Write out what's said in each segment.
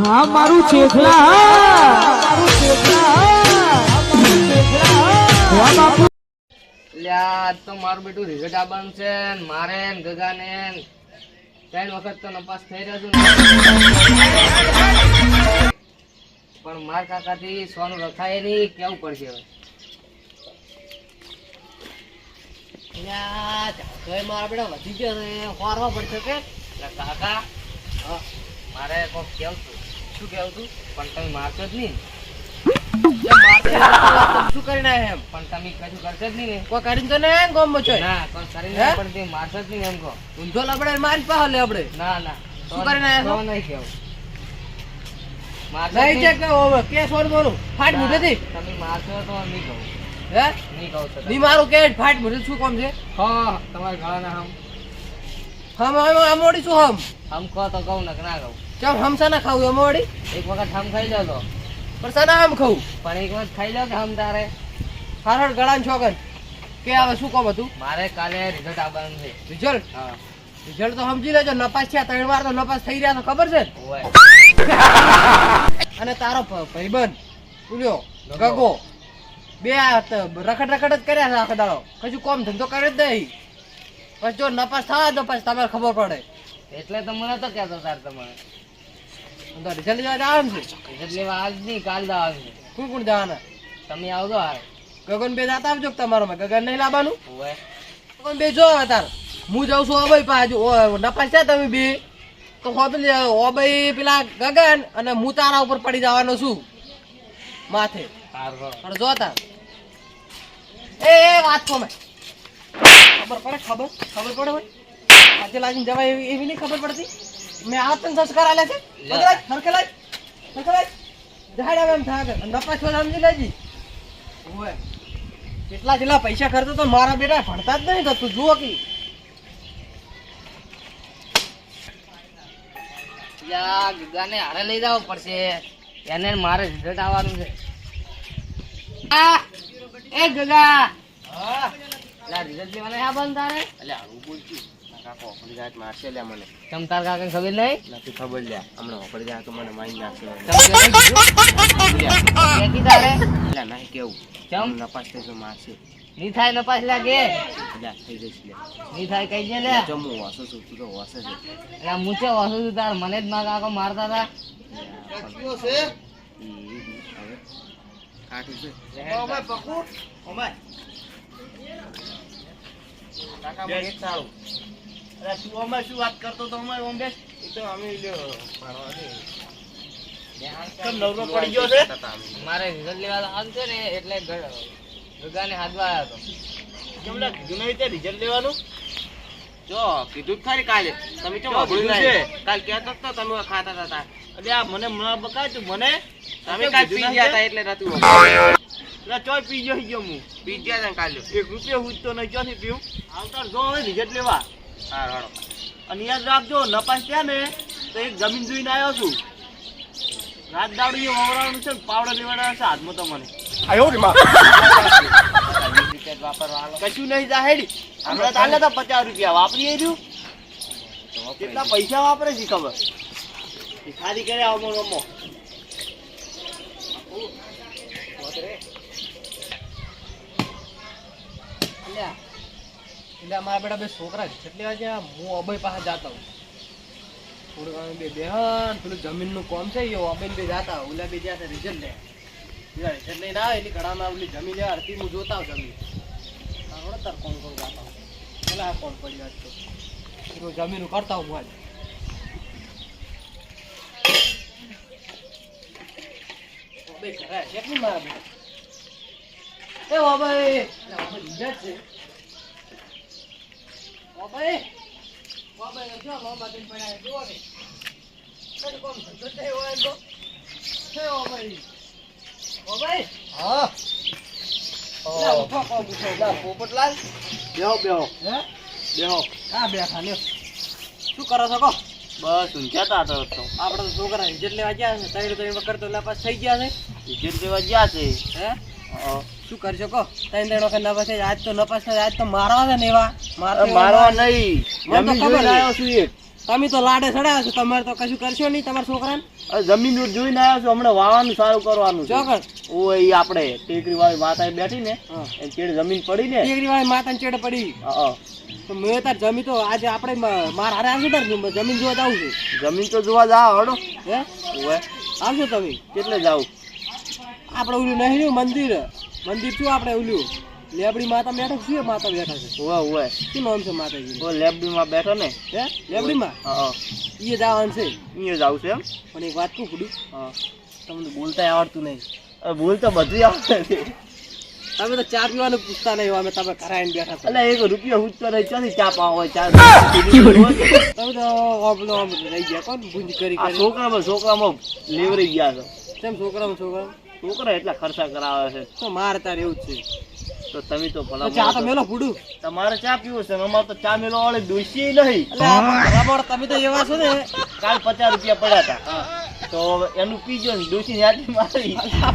હા મારું ચેખલા મારું ચેખલા હા. મારું ચેખલા હા વાહ બાપુ. લ્યા આજ તો મારું બેટું રિઝલ્ટ આવવાનું છે ને મારે ને ગગાને ત્રણ વખત તો નપાસ થઈ રહ્યો છું ને. પણ માર કાકાથી સોનું રખાય નહીં કેવું પડશે હવે? મારા બેટા વધી ગયો ને ફારવા પડશે કે? એટલે કાકા મારે કોક કેવું તું શું કેવું તું? પણ તમે મારશો જ નહીં. શું કરીને આયા એમ? પણ તમે કશું કરશો જ નહીં કોઈ કરીને તો ને ગોમમાં ચોય? ના પણ કરીને પણ તમે મારશો જ નહીં એમ કહો. ઊંધો લબડે મારી પાસે લે આપણે. ના ના. શું કરીને આયા છો? નહીં કેવું નહીં. છે કે ઓવે, બોલું. ફાટ ના, તમે મારશો તો નહીં કહું. હે? નહીં કહું તો. ની મારું કે ફાટ મૂઠે શું કામ છે? હા તમારા ગળાના હમ. હમ હમ મોડી શું હમ? હમ કહો તો કહું ને ના કહું. ચમ હમ સાના ખાવું અમોડી એક વખત હમ ખાઈ જાવ તો પણ સાના હમ ખાવું? પણ એક વખત ખાઈ લો કે હમ તારે? હારડ ગળાન છોકર કે હવે શું કહું હતું મારે કાલે રિઝલ્ટ આવવાનું છે. રિઝલ્ટ હા. રિઝલ્ટ તો સમજી લેજો નપાસ થયા ત્રણ વાર તો નપાસ થઈ રહ્યા તો ખબર છે? અને તારો ભાઈબંધ ઉલ્યો ગગો. બે રખડ રખડ જ કર્યા છે આખો દાડો. કશું કોમ ધંધો કરે જ નહીં. પછી જો નપાસ થાય તો પછી તમારે ખબર પડે. એટલે તો મને તો કહેતો તાર તમારે. તો રિઝલ્ટ લેવા જવાનું છે. રિઝલ્ટ લેવા આજ નહીં કાલ જવાનું છે કોણ કોણ જવાના? તમે આવજો હારે. ગગન બે જાતા આવજો તમારામાં ગગન નહીં લાવવાનું? ગગન બે જો તાર હું જાઉં છું અભય પાછું ઓ, નપાસ છે તમે બે? તો હોબી અભય પેલા ગગન અને હું તારા ઉપર પડી જવાનો છું. માથે. પણ જો તાર એ એ વાત મેં ખબર પડે ખબર? ખબર પડે ભાઈ? આજે લાગીને જવાય એવી એવી નહીં ખબર પડતી? મેં આ તને સંસ્કાર આલે છે. હરખે હરખે લાય. હરખે લાગ. જહાડ એમ. અને નપાસ વાળા સમજી લેજી. ઓય. કેટલા જેટલા પૈસા ખર્ચો તો મારા બેટા ભણતા જ નહીં તો તું જુઓ કે. યા ગગાને હારે લઈ જવું પડશે. એને મારે રિઝલ્ટ આવવાનું છે. આ એ ગગા. હા. લા રિઝલ્ટ લેવાના આ બંધ તારે? એટલે હું બોલતી. કાકો ઓપડી જાય મારશે લે મને તમ તાર કાકાને ખબર નહીં નથી ખબર લે હમણાં ઓપડી જાય તો મને મારી નાખશે તમ કે નહીં તારે એટલે નહીં કેવું ચમ નપાસ થઈશું મારશે ની થાય ને લાગે એટલે થઈ જઈશ લે ની થાય કઈ દે લે જો હું વાસો છું તું તો વાસે છે એટલે હું છે વાસુ છું તાર મને જ મારા કાકો મારતા હતા કાઠું છે કાકા મને એક સારું અરે તું અમારે શું વાત કરતો તો અમારે ઓમ બેસ એ તો અમે લ્યો મારવા દે. કેમ નવરો પડી ગયો છે? મારે રિઝલ્ટ લેવા છે ને એટલે ગગાને હાથવા આવ્યો હતો. કેમ લે કીધું નહીં રિઝલ્ટ લેવાનું? જો કીધું જ ખરી કાલે. તમે કેમ વાપર્યું છે. કાલ કહેતા હતા તમે ખાતા હતા અરે આ મને મને બકાય મને? તમે કાલ પી ગયા હતા એટલે નતું એટલે ચોય પી ગયો ગયો હું. પી ગયા હતા કાલે. એક રૂપિયો હું તો નહીં ચોથી પીવું આવતા જો હવે રિઝલ્ટ લેવા. અને યાદ રાખજો નપાસ ત્યાં ને તો એક જમીન જોઈને આવ્યો છું. રાત દાડું એ વવરાવાનું છે ને લેવાના છે હાથમાં તો મને વાપરવા હાલો. કશું નહીં જાહેડી હમણાં ચાલે તો પચાસ રૂપિયા વાપરી રહ્યું? કેટલા પૈસા વાપરે છે ખબર? ખાલી કરે આવો રમો અલ્યા એટલે અમારા બેટા બે છોકરા છે. એટલે આજે હું અભય પાસે જતા હું થોડું ઘણું બે બેહન, પેલું જમીનનું કોમ છે એ અભય બે જતા ઓલા બે જ્યાં રિઝલ્ટ લે રિઝલ્ટ લઈને આવે, એટલે ઘડામાં ઓલી જમીન લે અડધી હું જોતા હોઉં જમીન. આવડે તાર કોણ કોણ જાતા હું પેલા કોણ પડી વાત તો જમીન કરતા હું આજે બે ઘરે કેટલી મારા બેટા? એ બાબાઈ લીધા છે. બાબાઈ બાબાઈ જો લોબા દિન જુઓ ને. કઈ કોમ ધંધો થયો હોય તો. હે. પોપટલાલ. બેહો બેહો. હે? બેહો. હા બેઠા લ્યો. શું કરો છો કો? બસ ઊંઘ્યા હતા તો તો. આપણે તો છોકરા ઇજ્જત લેવા ગયા છે. તૈયાર ત્રણ કરતો તો લાપાસ થઈ ગયા છે. ઇજ્જત લેવા ગયા છે. હા. શું કરશો કો ત્રણ ત્રણ વખત નપાસ થાય આજ તો નપાસ થાય આજ તો મારવા છે ને એવા. મારવા નહીં. મને તો ખબર આવ્યો છું એક. તમે તો લાડે ચડાવ્યા છો તમારે તો કશું કરશો નહીં તમારા છોકરાને? જમીન જમીન જોઈને આવ્યો છું હમણાં વાવાનું સારું કરવાનું ચોકડ ઓ એ આપણે ટેકરી વાળી માતા બેઠી ને ચેડ જમીન પડી ને. ટેકરી વાળી માતા ચેડ પડી તો મેં તાર જમી તો આજે આપણે માર હારે આવશું તાર જમીન જોવા જાવ છું. જમીન તો જોવા જાવ હડો. હે? આવશો તમે? કેટલે જાવ આપણે ઓલું નહીં રહ્યું મંદિર. મંદિર શું આપણે ઓલું. લેબડી માતા બેઠા છે શું માતા બેઠા છે? ઓવે હોય શું નામ છે માતાજી ઓ લેબડીમાં બેઠો ને. હે? લેબડીમાં? હા હા. એ જવાનું છે. અહીંયા જાવ છે એમ? પણ એક વાત કહું કુડું હા. તમને બોલતા આવડતું નહીં. હવે ભૂલ તો બધું આવડે છે. તમે તો ચા પીવાનું પૂછતા નહીં અમે તમે કરાઈને બેઠા એટલે એક રૂપિયો હુંચતો રહી ચોથી ચા પાવ હોય ચા તમે તો ઓપલો રહી ગયા કોણ ગુંજ કરી છોકરામાં છોકરામાં લેવરી ગયા છો. કેમ છોકરામાં છોકરા છોકરા એટલા ખર્ચા કરાવે છે. તો મારે તારે એવું છે. તો તમે તો ભલા ચા તો મેલો ફૂડું તમારે ચા પીવું છે અમારે તો ચા મેલો વાળી દોશી નહીં. બરાબર તમે તો એવા છો ને. કાલ પચાસ રૂપિયા પડ્યા હતા. તો એનું પીજો ને દોશી યાદી મારી. આ.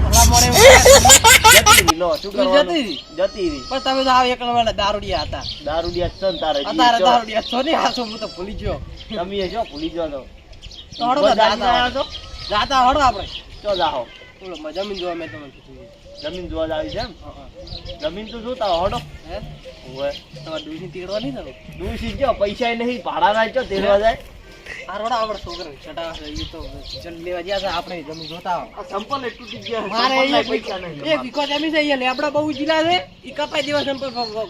જતી લો શું જતી રહી? જતી રહી. પણ તમે તો આવ એકલા દારૂડિયા હતા. દારૂડિયા છે ને તારે જી દારૂડિયા છો ને આ છો હું તો ભૂલી ગયો. તમે જો ભૂલી જાઓ તો. તો બજારમાં જાતા છો? આપણે. ચો જાઓ. બોલો જમીન જોવા મેં તમને કીધું જમીન જોવા જાવી છે એમ? જમીન તો જોતા હોડો. હે? તમારે ડૂસી તીકડવા નહીં થયું દોશી જો પૈસા નહીં ભાડા ના ચો તેડવા જાય. આ રોડા આપણે છટા એ તો ચલ લેવા ગયા છે આપણે જમીન જોતા સંપલ તૂટી ગયા મારે સંપલના પૈસા નહીં એક વીઘો જમીન છે અહીંયા લેબડા બહુ જીલા છે ઈ કપાઈ દેવા છે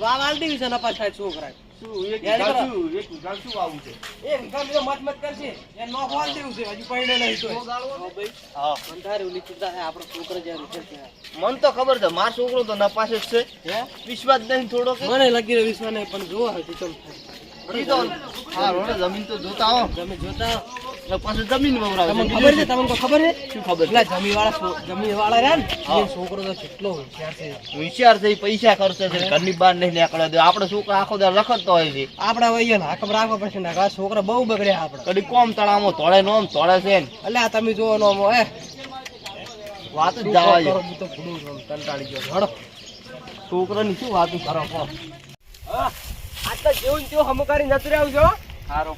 વાવ આલ દેવી છે નપા સાઈડ છોકરા શું એક યાર વીઘા કરો. શું એક વીઘા આવું છે? એ વીઘા બીજો મત મત કરશે એ નો ફોલ દેવું છે હજુ પૈણે નહીં તો હા. અંધારે ઓલી ચિંતા છે આપણો છોકરો જ્યાં મન તો ખબર છે માર છોકરો તો નપાસ જ છે. વિશ્વાસ નહીં થોડો કે મને લગી રહ્યો વિશ્વાસ નહીં પણ જોવા હજુ તો હા રોડે જમીન તો જોતા આવો તમે જોતા એટલે જમીન વવરાવે. તમને ખબર છે તમને ખબર છે? શું ખબર પેલા જમી વાળા છો- વાળા રહ્યા ને છોકરો તો કેટલો હોશિયાર છે. વિચાર છે ઈ પૈસા ખર્ચે છે ઘરની બહાર નહીં નીકળે દે આપણે છોકરા આખો દાડો રખડતો હોય છે? આપડે વહીએ ને હાકમ રાખવા પડશે ને આ છોકરા બહુ બગડ્યા આપણે. કદી કોમ તળામો તોડે નો આમ તોડે છે ને. એટલે આ તમે જોવો નો મો, હે. વાત જ શું જવા કરો, તો ભૂલું કંટાળી ગયો હડો છોકરાની શું વાત કરો આજ તો જેવું ને તેવું હમું કરીને જતું રહ્યું છો સારું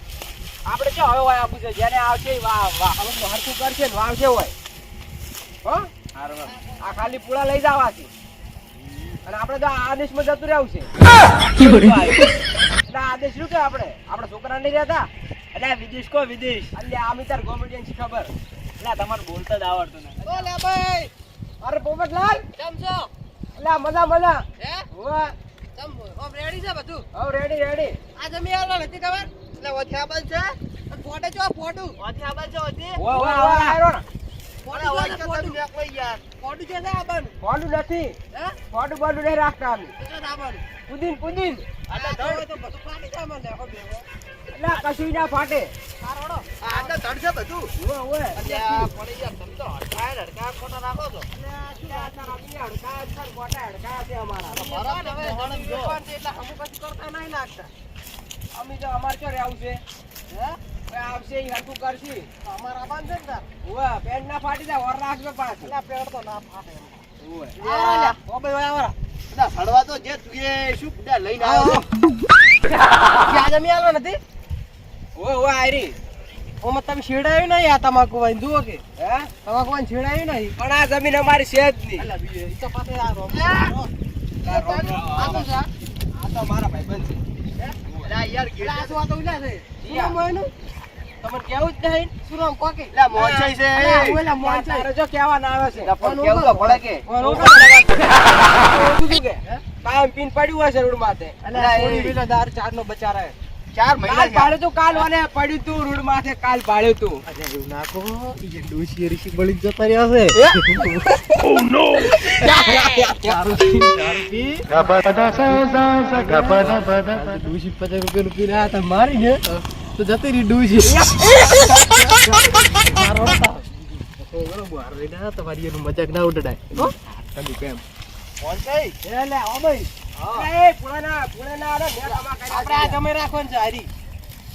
આપણે ચો હવે હોય આપું છે? જેને આવશે વાહ વાહ વા અમુક હરખું કરશે ને વાવશે હોય. હો? સારું આ ખાલી પૂળા લઈ જવા છે અને આપણે તો આદેશમાં જતું રહેવું છે. એટલે આ આદેશ શું કે આપણે? આપણા છોકરા નહીં રહેતા. એટલે વિદેશ કો વિદેશ. એટલે આમ તાર ગવર્મેન્ટ ખબર? એટલે તમારે બોલતા જ આવડતું નથી. બોલે ભાઈ. અરે પોપટલાલ. કેમ છો? એટલે આ મજા મજા. હે? હોવા. ઓમ રેડી છે બધું? હવ રેડી રેડી આ જમી આલો નથી ખબર? એટલે બન છે. ફોટો જો ફોટો. ઓથી આબાદ છો ઓથી ઓય ઓય ઓય આયરો ને ઓલા ને કશું ના ફાટે. ના અમારા. બરાબર છે, એટલે અમે કશું કરતા નહીં નાખતા અમે જો અમાર ચો રહેવું છે? હે? આવશે એ હરખું કરશે. અમારા બાંધ છે ને તાર. ઓય પેન્ટ ના ફાટી જાય વર રાખજો પાછું. એટલે પેન્ટ તો ના ફાટે ઓય આવરા ઓ ભાઈ ઓય બધા સડવા તો જે તું એ શું બધા લઈને આવ્યો ક્યાં જમી આલો નથી? ઓય ઓય આયરી. ઓમાં તમે છેડાયું નહીં આ તમાકુ વાઈન જુઓ કે. હે? તમાકુ વાઈન છેડાયું નહીં? પણ આ જમીન અમારી છે જ નહીં. એટલે બીજું તો પાસે આ રોમ આ! રોમ આ તો છે. આ તો મારા ભાઈ અલા યાર આ તો છે? શું નામ તમને કેવું જ નહીં. સુરમ કોકે? એટલે મોંચાઈ છે. ઓલા મોંચાઈ. તારે જો કહેવા ના આવે છે. પણ કેવું તો પડે કે? ઓય, ઓય, ઓય, ઓય, શું કે? કાયમ પીન પડ્યું હશે રોડ માથે. અલા, એ- છોડી દાર ચાર નો બચારા. ચાર કાલ મહિના પાડ્યું તું કાલ વાલે પડ્યું તું રૂડ માથે કાલ પાડ્યું તું. અરે એવું નાખો ઈ ડોસી ઋષિ બળી જતા રહ્યા છે. ઓ નો ડોશી પચાસ રૂપિયા પીને રહ્યા હતા મારી ને તો જતી રહી ડોસી તમારી એનું મજાક ના ઉડાય હો? કદી કેમ? મોંચાઈ એ લે ભાઈ. એ પુરાના પુરાના આને મેં કમા આપણે આ જમે રાખવાનું છે હારી.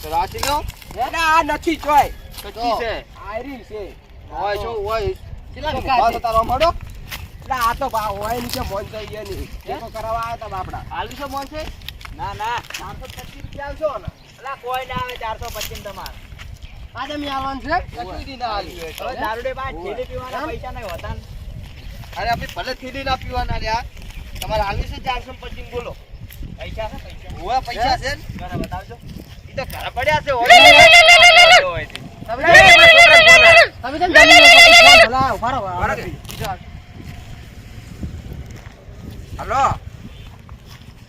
તો રાખી દો. એટલે આ નથી ચોય. કચ્ચી છે. હારી છે. હોય હોય. કેટલા કેટલા તારો મળો એટલે આ તો બા હોય નીચે મોન થઈ ગયા નહીં ટેકો કરાવવા આવ્યા તા બાપડા. આલુ છે મોંચાઈ ના ના. ચારસો પચીસ રૂપિયા આવશો ને. અલા કોઈ ના આવે ચારસો પચીસ તમારે. આજે મેં આવવાનું છે? કશું દી ના આવ્યું હવે દારૂડે બાદ ઠેલી પીવાના પૈસા નહીં હોતા ને. અરે આપણે ભલે થેલી ના પીવાના રહ્યા તમારે આવી છે ચારસો પચીસ બોલો પૈસા છે પૈસા પૈસા છે ને ઘરે બતાવજો એ તો ઘરે પડ્યા છે તમે તમે હલો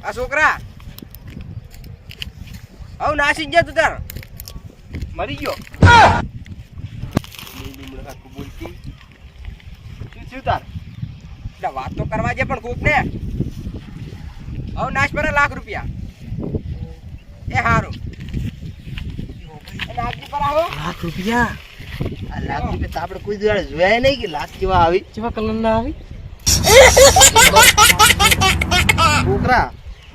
આ છોકરા હવે નાસી ગયા તું તાર મરી ગયો બોલતી શું તાર એટલે વાત તો કરવા છે પણ ખૂબ ને. હવે નાશ પર લાખ રૂપિયા. એ સારું નાગજી પર આવો. લાખ રૂપિયા? લાખ રૂપિયા આપણે કોઈ દિવસ જોયા નહીં કે લાખ કેવા આવી. કેવા કલર ના આવી? છોકરા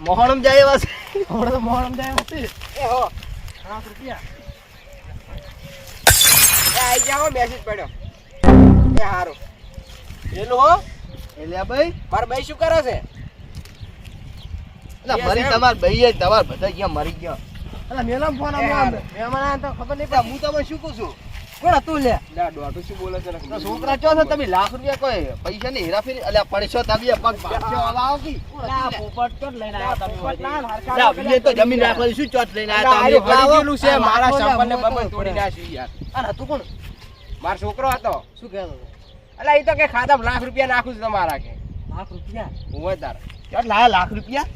મોહણમ જાય એવા છે. હમણાં તો મોહરમ જાય હતી એ હો. લાખ રૂપિયા. એ આઈ જાઓ મેસેજ પડ્યો. એ સારું એલું હો. એટલે ભાઈ? મારા ભાઈ શું કરે છે? એટલે મરી તમાર ભાઈ તમાર બધા ગયા મરી ગયા. અલા ફોન મહેમાન તો ખબર નહીં હું તમને શું કહું છું? કોણ હતું લે લા દોઢું શું બોલે છે? છોકરા ચો છો? તમે લાખ રૂપિયા કોઈ પૈસા ની હેરાફેરી એટલે પડશો તમે પગ પાડશો આવો કી? પોપટ ચોટ લઈને આવ્યા તમે હોયથી. લા, બીજે તો જમીન રાખવાની શું ચોટ લઈને આવ્યા તમે આર્યો ગયેલું છે મારા લાખો બબન તોડી નાખ્યું યાર. આ હતું કોણ? મારો છોકરો હતો. શું કહેતો હતો? અલા એ તો કે ખાતા લાખ રૂપિયા નાખું છું તમારા કે. લાખ રૂપિયા? હું તાર. ચાલ લા લાખ રૂપિયા?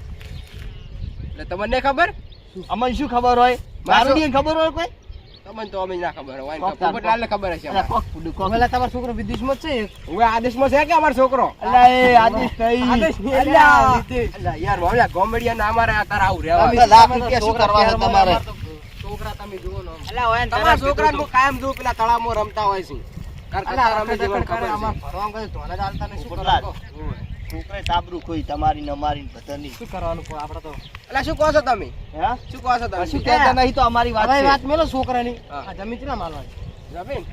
એટલે તમને ખબર? અમને શું ખબર હોય? મારું? ખબર હોય કોઈ? તમને તો અમે ના ખબર હોય પોપટલાલને ખબર હશે પેલા તમારો છોકરો વિદેશમાં છે. હવે આદેશમાં છે કે અમારો છોકરો? અલ્યા એ આદેશ થઈ આદેશ. અલ્યા, યાર ગોમડિયા ના અમારે આ તાર આવું રહેવા લાખ રૂપિયા શું કરવા છોકરા તમારે? છોકરા તમે જુઓ ને. અલા, હોય તમારા છોકરા છોકરાને કીધું હું કાયમ જોઉં પેલા તળાવમાં રમતા હોય છે. કઈ તમારી અમારી બધાની. શું કરવાનું? તો શું કહો છો તમે? હે? શું કહો છો તમે? કહેતા નહીં તો અમારી વાત વાત મેલો છોકરાની. આ જમીન કેટલા માલવાની? જમીન?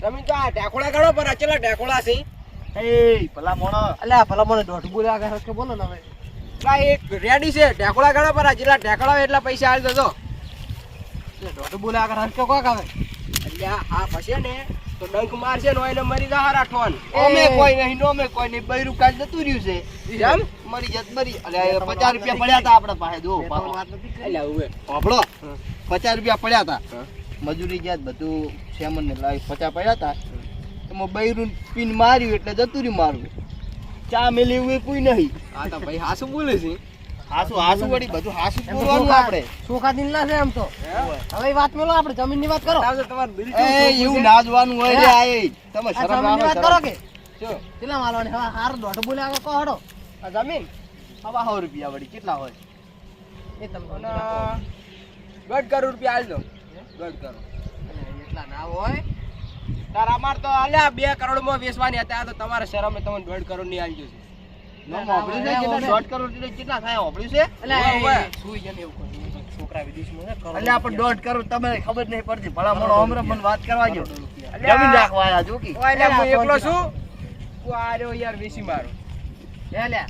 જમીન તો આ ઢેકોડા ગણો પર આ ચેલા ઢેકોડા છે. એ ભલા મોણો. અલ્યા ભલા મને દોઢ બોલે આગળ કે બોલો ને હવે. આ એક રેડી છે ઢેકોડા ગણો પર આ જેટલા ઢેકોડા એટલા પૈસા આવી દેજો. દોઢ બોલા આગળ હરકે કોક આવે? એટલે આ આ ફસે ને તો ડંક મારશે ને એને મરી જા હારા અમે કોઈ નહીં નોમે કોઈ નહીં બૈરું કાજ જતું રહ્યું છે. કેમ? મરી જત મરી અલ્યા પચાસ રૂપિયા પડ્યા હતા આપણા પાસે જો. એટલે હવે હા. પચાસ રૂપિયા પડ્યા હતા મજૂરી ગયા બધું સેમન ને લાવી પચાસ પડ્યા હતા એમાં બૈરું પીન માર્યું એટલે જતું રહ્યું મારું. ચા મેલી એવું કોઈ નહીં. આ તો ભાઈ હાસું બોલે છે. હાસુ હાસુ વળી બધું હાસુ ચોખા- આપણે. ચોખા દિન ના છે એમ તો. હવે વાત મેલો આપણે જમીનની વાત કરો. બતાવજો તમારે દિલ એ એવું ના જોવાનું હોય રે આય એ. તમે શરમની વાત કરો કે? જો. કેટલા માલવાની હા હાર દોઢ બોલે આગળ કહો હડો. આ જમીન? હવા સો રૂપિયા વળી કેટલા હોય? એ તમને દોઢ કરોડ રૂપિયા દો. દોઢ કરોડ. એટલા ના હોય. તાર અમાર તો અલ્યા બે કરોડમાં વેચવાની હતા. તો તમારે શરમે તમને દોઢ કરોડની આલજો છે. છે ને.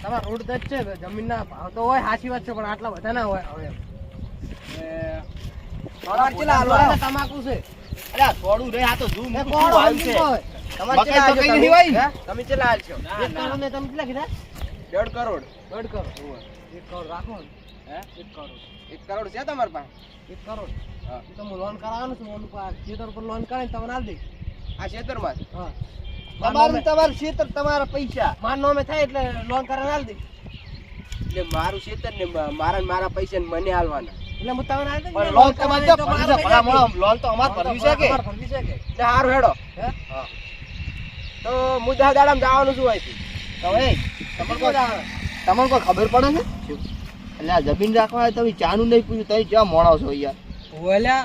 જમીન રોડ જ છે જમીનના ભાવ તો હોય સાચી વાત છે પણ આટલા બધા ના હોય હવે? તમાકુ છે. અલ્યા થોડું રે આ તો ઝૂમ કોણ હોય? તમે? નહીં હોય ને? હે? તમે કેટલા આલશો. એક કરોડ ને તમે કેટલા કીધા? દોઢ કરોડ. દોઢ કરોડ. એક કરોડ રાખો હે? એક કરોડ. એક કરોડ છે તમારી પાસે? એક કરોડ. હા. તો હું લોન કરાવવાનું છું ઓનું ખેતર પર લોન કરાવીને તમને આલ દઈશ. આ ખેતરમાં? હા. તમારું તમારું ક્ષેત્ર તમારા પૈસા. માર નામે થાય એટલે લોન કરાવીને આલ દઈશ. એટલે મારું ખેતર ને મારા મારા પૈસા ને મને આલવાના. એટલે હું તમને દઈશ લોન તમારે લોન તો અમારે ભરવી છે કે તમારે ભરવી છે કે તો મુદ્દા દાડામાં જવાનું શું હોય છે તો એ તમને કોઈ ખબર પડે ને? એટલે આ જમીન રાખવા તમે ચાનું નહીં પૂછ્યું તમે ક્યાં મોણો છો અહીંયા? ઓલ્યા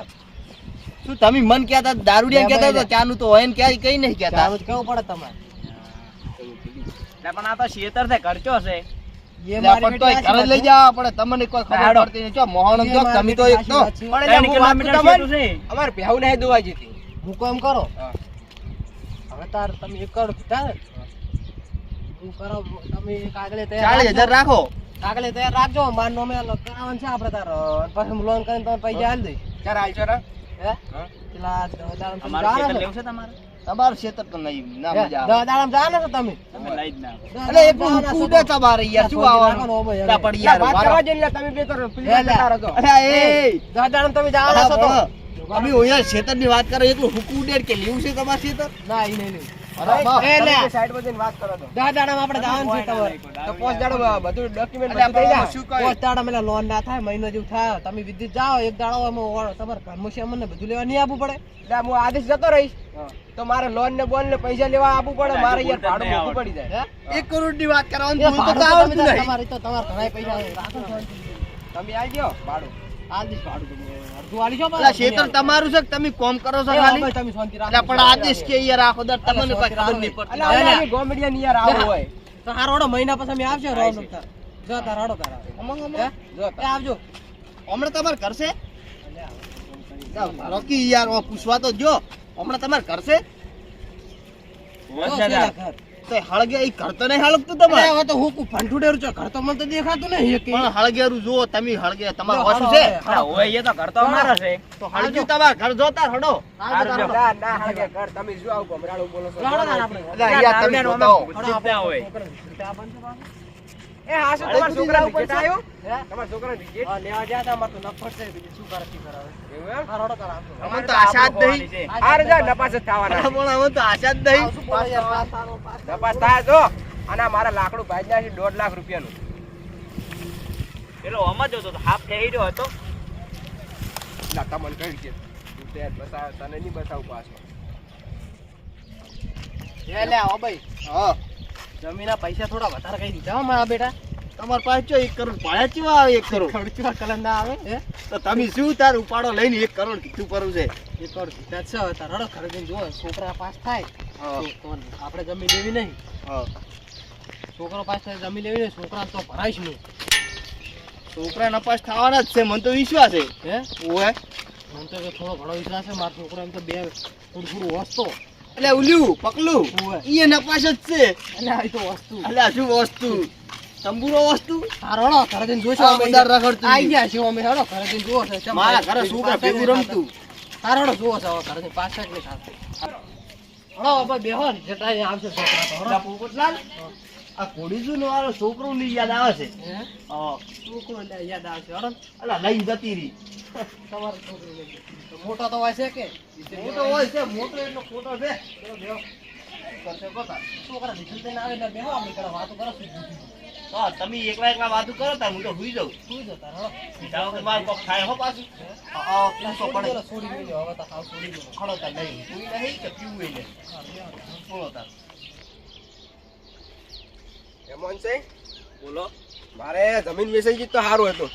શું તમે મન કહેતા હતા, દારૂડિયા કહેતા હતા, ચાનું તો હોય ને ક્યાંય કઈ નહીં કહેતા. કેવું પડે તમારે. પણ આ તો શેતર છે ખર્ચો છે. લઈ જવા પડે તમને કોઈ ખબર પડતી મોહન તમે તો એક તો. હું તો અમારે ભેવ નહીં દુવા જતી હું કોઈ એમ કરો? હા. તાર તમે એક કરોડ કીધા હું કરો તમે કાગળે તૈયાર ચાલીસ હજાર રાખો. કાગળે તૈયાર રાખજો. માર નોમે કરાવવાનું છે આપણે તાર. પછી હું લોન કરીને તમે પૈસા આલી દઈ ચાર હાલ છો હે? પેલા દાડમ? લેવું છે તમારે? તમારું ખેતર તો નહીં ના મજા આવે. દાડમ જવાના છો તમે? તમે લઈ જ ના દહ એક દાડમ તો? તમારે યાર શું આવવાનું ઓબો યાર. યાર વાત કરવા જઈને તમે બે તો પેલી લે, લે. જતા રહો. અરે એ દહ તમે જવાના છો તો. અમે ઓયા ખેતરની વાત કરે એટલું હુકુ ઉડેર કે લેવું છે તમારે ખેતર? ના ઈ નહીં લેવું. એ લોન ના થાય મહિનો જેવું થાય. તમે વિદ્યુત જાઓ એક દાડો તમારે બધું નહીં આપવું પડે. હું આદેશ જતો રહીશ. તો મારે લોન ને બોન ને પૈસા લેવા આપવું પડે મારે યાર ભાડું મોંઘું પડી જાય. એક કરોડની વાત કરવાની. તમારી તો તમારે ઘણા પૈસા તમે આવી ગયો ભાડું. આલ દઈશ ભાડું તમે. અડધું આલી છો એટલે પાછા ખેતર તમે તમારું છે તમે કોમ કરો છો ખાલી? હવે તમે શાંતિ રાખો. એટલે પણ આદેશ કે યાર આખો દર તમને કોઈ ખબર નહીં પડતી. લે, લે. અમે ગોમડિયા ની યાર આવું હોય. તો હારો હળો, મહિના પછી અમે આવશે રોડ જો તાર હળો તાર અમંગ અમંગ. જો આવજો. હમણાં તમારે કરશે? રોકી યાર પૂછવા તો જો હમણાં તમારે કરશે. તો હળગે ઈ ઘર તો નહીં હળગતું તમારે? હવે તો હું કુ ફંટુડેરું છે ઘર તો મને તો દેખાતું નહીં એકેય. પણ હળગેરું જુઓ તમે હળગે તમારે જો, ઓછું છે. તો હળગ્યું તમારે ઘર જોતા હડો હળો. ના ના ઘર તમે શું આવું ગમરાળું બોલો છો. હળો તાર આપણે. એટલે તમે જોતા એ હા શું તમારા છોકરા ઉપર આવ્યો? તમારા છોકરા વિકેટ હા, લેવા ગયા તા, અમાર તો નફર છે, બીજું શું કરે, શું કરાવે. એવું એમ? હા, કરા તાર તો આશા જ નહીં. આ રજા નપાસ જ થવાના પણ હવે તો આશા જ નહીં. આવશું બોલો યાર, પાસ થાનો, પાસ થાનો. નપાસ થાય જો અને આ મારા લાકડું ભાજ્યા છે દોઢ લાખ રૂપિયાનું. ના તમને કહી કે તું તે બસાવ તને નહીં બસાવ પાછો. એ લે, ઓ ભાઈ. હા. જમીનના પૈસા થોડા વધારે કઈ દીધા મારા બેટા. તમારે પાસે જો એક કરોડ પાડ્યા ચેવા આવે એક કરોડ? ખર્ચવા કલર ના આવે હે? તો તમે શું તાર ઉપાડો લઈને એક કરોડ કીધું પરવું છે? એક કરોડ જ છે તાર હડો ઘરે જઈને જુઓ છોકરા પાસ થાય. તો- આપણે જમીન લેવી નહીં. છોકરો પાસ થાય જમીન લેવી નહીં છોકરા તો ભરાઈશ નહીં. છોકરા નપાસ થવાના જ છે મને તો વિશ્વાસ છે. હે? ઓય. મને તો થોડો ઘણો વિશ્વાસ છે મારો છોકરો એમ તો બે થોડું થોડું વસ્તો એટલે ઉલ્યું પકલું. ઈ નપાસ જ છે. એટલે આ તો વસ્તુ. એટલે શું વસ્તુ? તંબુરો વસ્તુ? તારો હળો ઘરે જઈને જોશો અંદર રખડતું આઈ ગયા છે અમે હળો ઘરે જઈને જોવો છે. મારા ઘરે છોકરા ભેગું રમતું? તારો હળો જુઓ છે ઘરે જઈને પાછળ ને સાથે હળો બેહો જટાઈ આવશે છોકરા તો હળો. પોપટલાલ. આ છોકરો ની યાદ આવે છે? છોકરો યાદ આવશે હળો. અલા લઈ જતી રહી. તમારો છોકરો લઈ મોટો તો હોય છે કે? મોટો હોય છે મોટો એટલો ખોટો છે. છોકરા રિઝલ્ટ ના આવે એટલે બેહો પેલા વાતો કરો હા તમે એકલા એકલા વાતું કરો તાર હું તો સુઈ જાઉં. સુઈ જતા તાર. બીજા વખત મારે કોક ખાય હો પાછું. છોડી પડે. છોડી મેલ્યો, હવે તો છોડી. ખડો તાર નહીં સુઈ નહીં કે પીવું નહીં તાર. તાર બોલો. મારે જમીન વેચાઈ ગઈ તો સારું હતું.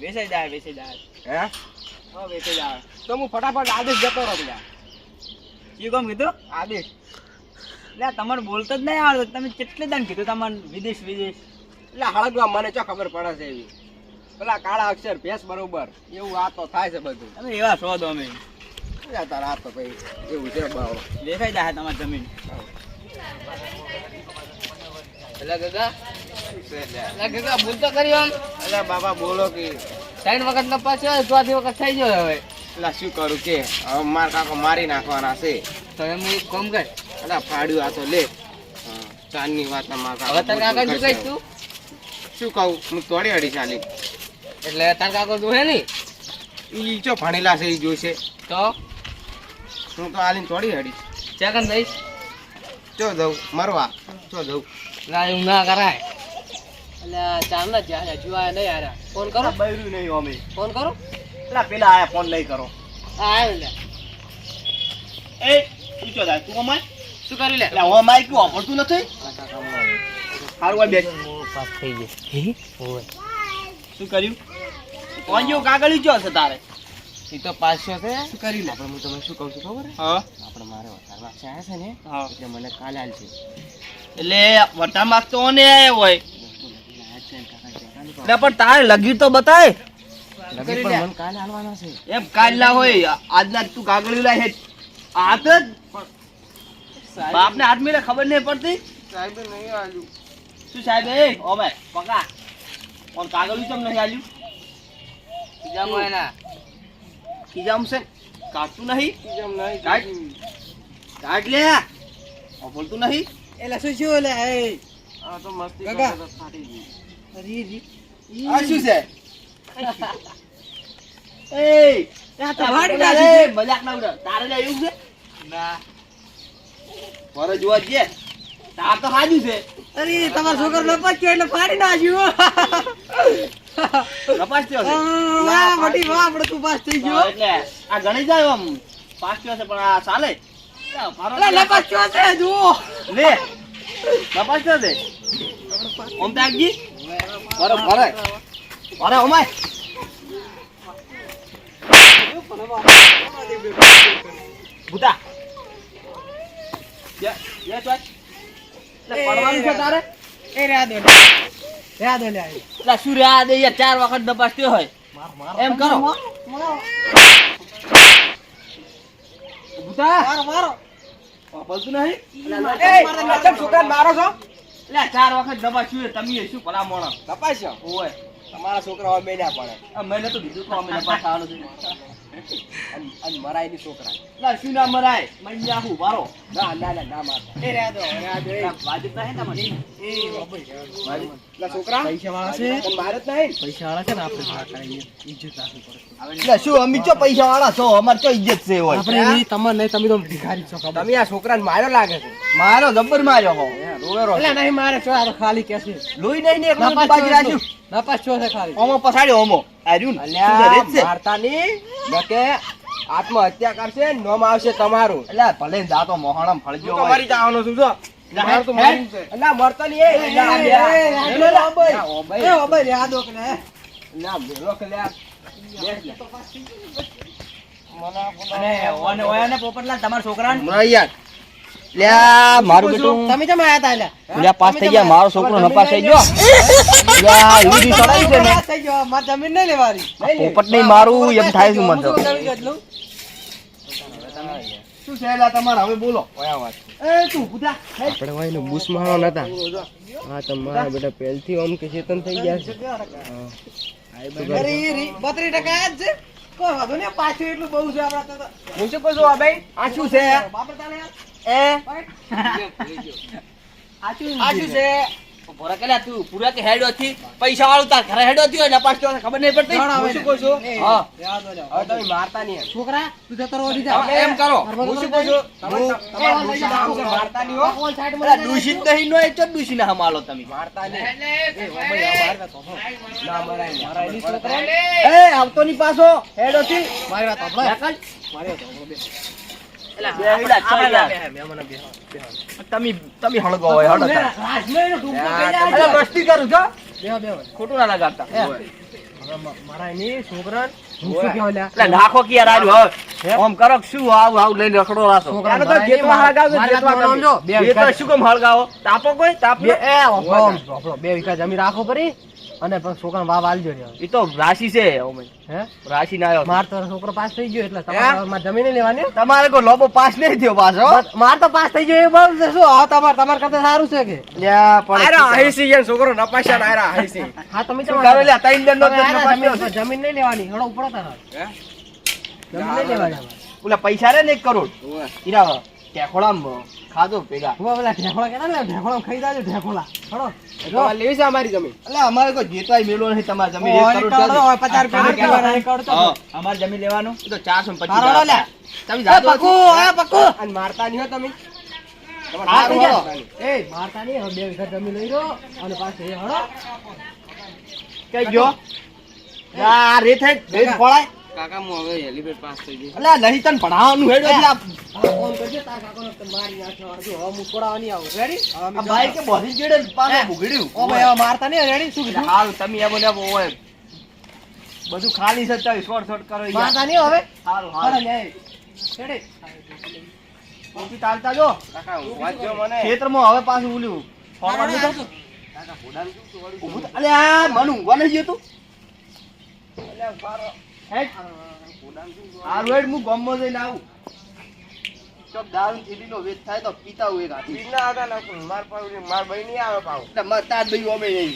વેચાઈ જાય વેચાઈ જાય. હે? હા વેચાઈ જાય. તો હું ફટાફટ આદેશ જતો રહો પેલા શું કામ કીધું? આદેશ. એટલે તમારે બોલતો જ નહીં આવડતો તમે કેટલે દાન કીધું? તમારે વિદેશ વિદેશ. એટલે હળગવા મને ચો ખબર પડે છે એવી. પેલા કાળા અક્ષર ભેંસ બરોબર. એવું આ તો થાય છે બધું. તમે એવા છો અમે. તારા આ તો ભાઈ એવું છે દેખાઈ જાય તમારી જમીન એટલે ગગા એટલે ગગા ભૂલ તો કરી આમ. અલ્યા બાબા બોલો કે. ત્રણ વખત નપાસ છે ચોથી વખત થઈ ગયો હવે. એટલે શું કરું કે? હવે માર કાકો મારી નાખવાના છે. તો એમ એક કામ કર. ફાડ્યું આ તો લે. ચાંદની વાત માર કાકો હવે તને આગળ શું કહીશ તું? શું કહું? હું તોડી અડી ચાલી. એટલે તાર કાકો તું નહીં? ઈ ચો ભણેલા છે ઈ જોઈશે તો? હું તો આલીને તોડી અડીશ ચેકન દઈશ ચો દઉં મરવા. ચો જવું ના એવું ના કરાય. એટલે ચાલ ના જ્યાં હજુ આયા નહીં આયા ફોન કરો. બૈરું નહીં અમે. ફોન કરો. એટલે પેલા આયા ફોન નહીં કરો. હા લે. એ પૂછો તું અમાય શું કરી લે? એટલે હું અમાય કયું વાપરતું નથી? સારું હોય બેસ પાસ થઈ ગઈ શું કર્યું? કોણ જેવું કાગળ હશે તારે. એ તો પાંચસો છે. શું કરી લે? આપણે હું તમને શું કહું છું ખબર હા. આપણે મારે છે ને? હા. એટલે મને કાલે આલશે એટલે વટા માગતો હોય ને જરા નહીં એટલે પણ તારે લગી તો બતાય. લગી પણ મને કાલે એમ કાલ ના હોય. આજના તું કાગળી લાય હાથ જ. બાપને હાથ મેળે ખબર નહીં પડતી. સાહેબ નહીં આવ્યું શું સાહેબ એ? ઓ ભાઈ પકા. પણ કાગળિયું ચમ નહીં આલ્યું હોય ના. ખીજામ છે? કાચું નહીં? કેમ નહીં કાઢ. કાઢ લે. આ બોલતું નહીં? એટલે શું શું એટલે એ. આ તો મસ્તી કાકા. ફાટી ગઈ. અરે રી. આ શું છે? એ. આ તો તારે વાડી બોલા નાખી મજાક ના ઉડા. તારે જ આવ્યું છે? ના. વરસ જોવા જઈએ તાર તો હાજુ છે. અરે તમારો છોકરો લપસ એટલે ફાડી નાખ્યું. કપાસ થયો છે? વાહ મોટી વાહ આપણે તું પાસ થઈ ગયો. એટલે આ ગણી જાય આમ પાસ થયો છે પણ આ ચાલે. લે, ફારો એટલે લપસ ગયો છે? જુઓ. લે. કપાસ છે? ઓમ તાકજી ભરે ભરે ભરે ઓમાય. ભૂતા. યે યે ચોય. એટલે પડવાનું છે તારે? એ રહ્યા દો. રહ્યા દો લે. શું રે આ દે ચાર વખત દબાસ્યો હોય. એમ કરો. ભૂતા મારો મારો. બોલતું નહીં. છોકરા મારો છો? એટલે ચાર વખત દબાસ થયું તમે શું ભલા મોણા તપાસ્યો ઓય. તમારા છોકરા હવે મેલ્યા પડે. મેં તો બીજું તો અમે નપાસ છે અને- મરાયની છોકરા ના શું ના મરાય મૈયા હું મારો ના ના ના ના મારો એ રહ્યા દો રહ્યા દો વાજતા હે નહીં તમારે એ વાજિબ. છોકરા પૈસા વાળા છે મારે જ પૈસા વાળા છે ને આપણે ના કરાઈએ ઇજ્જત રાખવી પડે એટલે શું અમે ચો પૈસા વાળા છો અમાર ચો ઇજ્જત છે હોય આપણે એવી તમારે નહીં તમે તો ભિખારી છો તમે આ છોકરાને માર્યો લાગે છે મારો જબ્બર માર્યો હો રોવેરો એટલે નહીં મારે છો આ ખાલી કેસી લોઈ નહીં ને બાજી છો છે ખાલી? ઓમો પસાડ્યો ઓમો. આર્યું આત્મહત્યા કરશે નોમ આવશે તમારું. એટલે ભલે જાતો મોહણમ ફળજો હું તો હોય. મરી જવાનો છું જો. તમારા મરાઈ લ્યા મારું બેટું. તમે કેમ આયા તા લ્યા? લ્યા પાસ થઈ ગયા મારો છોકરો નપાસ થઈ ગયો. લ્યા. એવી રીત ચડાવી છે ને. થઈ ગયો. મારે જમીન નહીં લેવાની. પોપટ નહીં મારું એમ થાય છે મને શું જમીન કેટલું? શું છે લ્યા તમારે? હવે બોલો. ઓયા વાત. એ તું બુધા આપણે વાયનો બૂસ મારવા નતા હા તમારા બેટા પહેલથી આમ કે ચેતન થઈ ગયા છે. અરે ઈ ટકા જ છે. કોઈ વાંધો નહીં પાછું એટલું બહુ છે આપણા તો- તો. હું શું કહું છું આ ભાઈ? આ શું છે? બાપરે તાલે યાર. એ? આ છે. ભોરા કેલા તું પૂરા કે હેડો થી? પૈસા વાળું તાર ઘરે હેડો થયો નપાસ થયો ખબર નહીં પડતી? હું શું કહું છું? હા. રહેવા દો લ્યા. હવે તમે મારતા નહીં છોકરા તું જતો રહો નહીં એમ કરો. હું શું કહું છું? તમે મારતા હો. દૂષિત નહીં નો ચો ના હમાલો તમે. મારતા નહીં. એ ઓબય તો ના મરાય નહીં. છોકરા. એ આવતો ની પાછો. હેડો થી. મારી વાત સાંભળો. મારી સાંભળો. તમે તમે હળગો હોય મસ્તી કરું છો. ખોટું ના લગાડતા. મારા એની શું નાખો કે કરો આવ આવ લઈને રખડો રાસો છોકરાને તો. બે વિકાસ તો શું કેમ હળગાવો? તાપો કોઈ? તાપ એ. બે વીઘા જમીન રાખો પરી. અને છોકરા વાવ આલજો. એ તો રાશિ છે ઓમે. હે? રાશિ ના આવ્યો. માર તો છોકરો પાસ થઈ ગયો એટલે તમારે મારે જમીન લેવાની? તમારે કોઈ લોબો પાસ નહીં થયો પાછો? માર તો પાસ થઈ ગયો એ બસ શું? આ તમારે તમારે કરતા સારું છે કે? લ્યા, પણ આયરા આહીસી જેમ છોકરો ના પાસા ના આરા આહીસી. હા તમે તો કરે લ્યા, ત્રણ દંડનો તમે તો આના નપાસ થયો જમીન નહીં લેવાની હળો ઉપડો તારા. હે? જમીન નહીં લેવાની ઓલા પૈસા રે ને 1 કરોડ. ઓવે. ઈરા ખાધો ભેગા હું પેલા ઢેકોળા કહેતા ને ઢેકોળા ખાઈ જાજો ઢેકોળા હળો. તમારે લેવી છે અમારી જમીન. એટલે અમારે કોઈ જેતવાય મેલો નહીં તમારી જમીન એક કરોડ કાઢો, ચાલશે. ઓય, પચાસ રૂપિયા આ લેવાના, એ કાઢો તો. અમારે જમીન લેવાનું. તો ચારસો ને પચીસ હારો, લે. તમે જાતો પક્કુ, એ પક્કુ. અને મારતા નહીં હો તમે. ગયા. એ, મારતા નહીં, બે વીઘા જમીન લઈ લો અને પાછું હળો. કઈ ગયો? આ રેત હે રેત કાકા. હું હવે હેલીપેડ પાસ થઈ ગઈ અલ્યા નહીં તને ભણાવવાનું હેડો એટલે મારી હવે હું નહીં આવું. આ કે બોધી જેડે ને પાછો ઓ ભાઈ, હવે મારતા નહીં, ready? શું કીધું? હાલ તમે એમ ને એમ બધું ખાલી છે શોર્ટ શોર્ટ કરો. મારતા નહીં હવે? હારું હારું લે. કોપી ચાલતા જો ખેતરમાં હવે પાછું ઉલ્યું હાલો, ફોરવર્ડ હાલો, નતો? અલ્યા મન ઊંઘવા નહીં ગયું તું હેડ. હારું હેડ, હું ગામમાં જઈને આવું ચોક દારૂ થેલીનો વેચ થાય તો પીતા હોય એક હાથી. બીજના હતા ને માર પાવ માર ભાઈ નહીં આવે પાવ એટલે માર તાર ભાઈ અમે નહીં